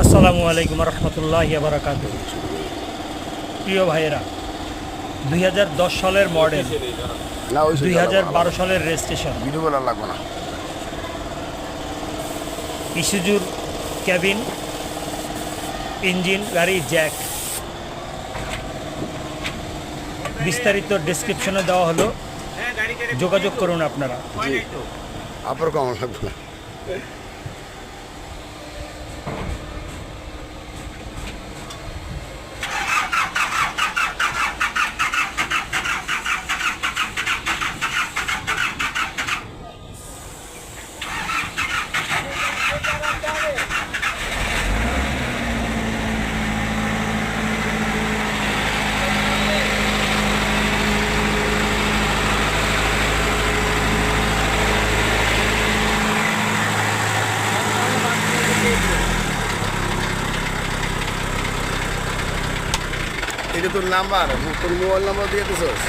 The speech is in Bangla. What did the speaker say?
আসসালামু আলাইকুম রহমতুল্লাহ বারাকাত প্রিয় ভাইয়েরা দুই সালের মডেল দুই সালের রেজিস্ট্রেশন লাগবে না। ইসুজুর ক্যাবিন ইঞ্জিন গাড়ি জ্যাক। বিস্তারিত ডেসক্রিপশনে দেওয়া হলো। যোগাযোগ করুন আপনারা। আপনার কম লাগবে এটা তোর নাম্বার তোর মোবাইল নাম্বার দিয়ে দিছস?